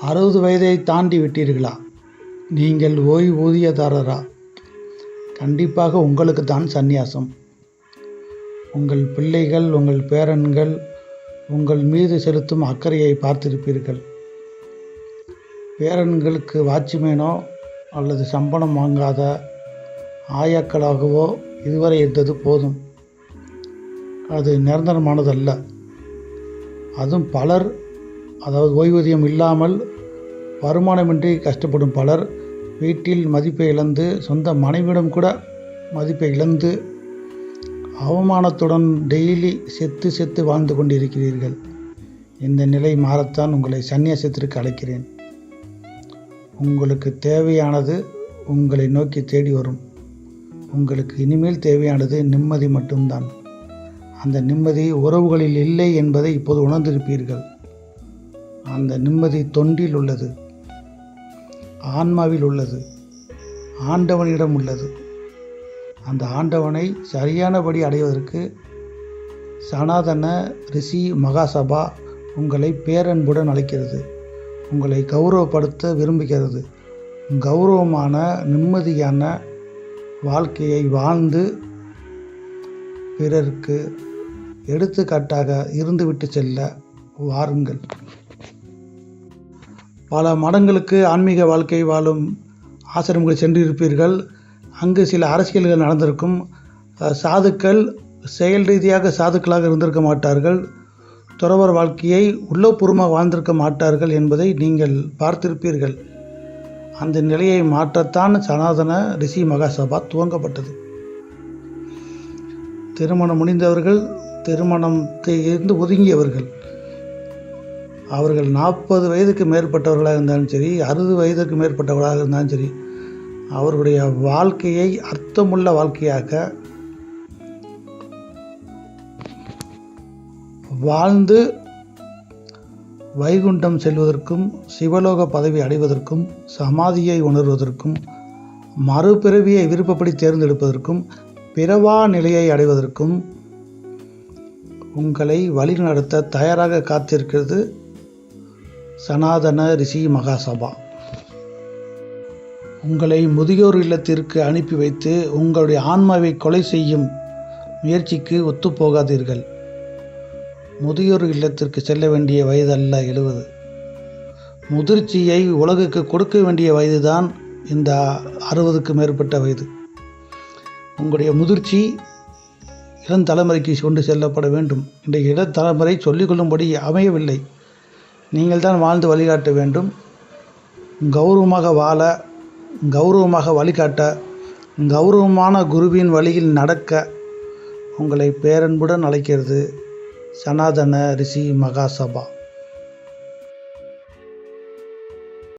அறுபது வயதை தாண்டி விட்டீர்களா? நீங்கள் ஓய்வூதியதாரரா? கண்டிப்பாக உங்களுக்கு தான் சந்நியாசம். உங்கள் பிள்ளைகள் உங்கள் பேரன்கள் உங்கள் மீது செலுத்தும் அக்கறையை பார்த்திருப்பீர்கள். பேரன்களுக்கு வாட்ச்மேனோ அல்லது சம்பளம் வாங்காத ஆயாக்களாகவோ இதுவரை இருந்தது போதும். அது நிரந்தரமானதல்ல. அதுவும் பலர் அதாவது ஓய்வூதியம் இல்லாமல் வருமானமின்றி கஷ்டப்படும் பலர் வீட்டில் மதிப்பை இழந்து சொந்த மனைவியிடம் கூட மதிப்பை இழந்து அவமானத்துடன் டெய்லி செத்து செத்து வாழ்ந்து கொண்டிருக்கிறீர்கள். இந்த நிலை மாறத்தான் உங்களை சந்நியாசத்திற்கு அழைக்கிறேன். உங்களுக்கு தேவையானது உங்களை நோக்கி தேடி வரும். உங்களுக்கு இனிமேல் தேவையானது நிம்மதி மட்டும்தான். அந்த நிம்மதி உறவுகளில் இல்லை என்பதை இப்போது உணர்ந்திருப்பீர்கள். அந்த நிம்மதி தொண்டில் உள்ளது. ஆன்மாவில் உள்ளது. ஆண்டவனிடம் உள்ளது. அந்த ஆண்டவனை சரியானபடி அடைவதற்கு சனாதன ரிஷி மகாசபா உங்களை பேரன்புடன் அழைக்கிறது. உங்களை கௌரவப்படுத்த விரும்புகிறது. கௌரவமான நிம்மதியான வாழ்க்கையை வாழ்ந்து பிறருக்கு எடுத்துக்காட்டாக இருந்துவிட்டு செல்ல வாருங்கள். பல மடங்களுக்கு ஆன்மீக வாழ்க்கை வாழும் ஆசிரமங்கள் சென்றிருப்பீர்கள். அங்கு சில அரசியல்கள் நடந்திருக்கும். சாதுக்கள் செயல் ரீதியாக சாதுக்களாக இருந்திருக்க மாட்டார்கள். துறவர் வாழ்க்கையை உள்ளபூர்வமாக வாழ்ந்திருக்க மாட்டார்கள் என்பதை நீங்கள் பார்த்திருப்பீர்கள். அந்த நிலையை மாற்றத்தான் சனாதன ரிஷி மகாசபா துவங்கப்பட்டது. திருமணம் முடிந்தவர்கள் திருமணத்தை இருந்து ஒதுங்கியவர்கள் அவர்கள் நாற்பது வயதுக்கு மேற்பட்டவர்களாக இருந்தாலும் சரி அறுபது வயதுக்கு மேற்பட்டவர்களாக இருந்தாலும் சரி அவர்களுடைய வாழ்க்கையை அர்த்தமுள்ள வாழ்க்கையாக வாழ்ந்து வைகுண்டம் செல்வதற்கும் சிவலோக பதவி அடைவதற்கும் சமாதியை உணர்வதற்கும் மறுபிறவியை விருப்பப்படி தேர்ந்தெடுப்பதற்கும் பிறவா நிலையை அடைவதற்கும் உங்களை வழிநடத்த தயாராக காத்திருக்கிறது சனாதன ரிஷி மகாசபா. உங்களை முதியோர் இல்லத்திற்கு அனுப்பி வைத்து உங்களுடைய ஆன்மாவை கொலை செய்யும் முயற்சிக்கு ஒத்துப்போகாதீர்கள். முதியோர் இல்லத்திற்கு செல்ல வேண்டிய வயது அல்ல எழுவது. முதிர்ச்சியை உலகுக்கு கொடுக்க வேண்டிய வயதுதான் இந்த அறுபதுக்கு மேற்பட்ட வயது. உங்களுடைய முதிர்ச்சி இளம் தலைமுறைக்கு கொண்டு செல்லப்பட வேண்டும். இன்றைய இளம் தலைமுறை சொல்லிக்கொள்ளும்படி அமையவில்லை. நீங்கள் தான் வாழ்ந்து வழிகாட்ட வேண்டும். கௌரவமாக வாழ கௌரவமாக வழிகாட்ட கௌரவமான குருவின் வழியில் நடக்க உங்களை பேரன்புடன் அழைக்கிறது சனாதன ரிஷி மகாசபா.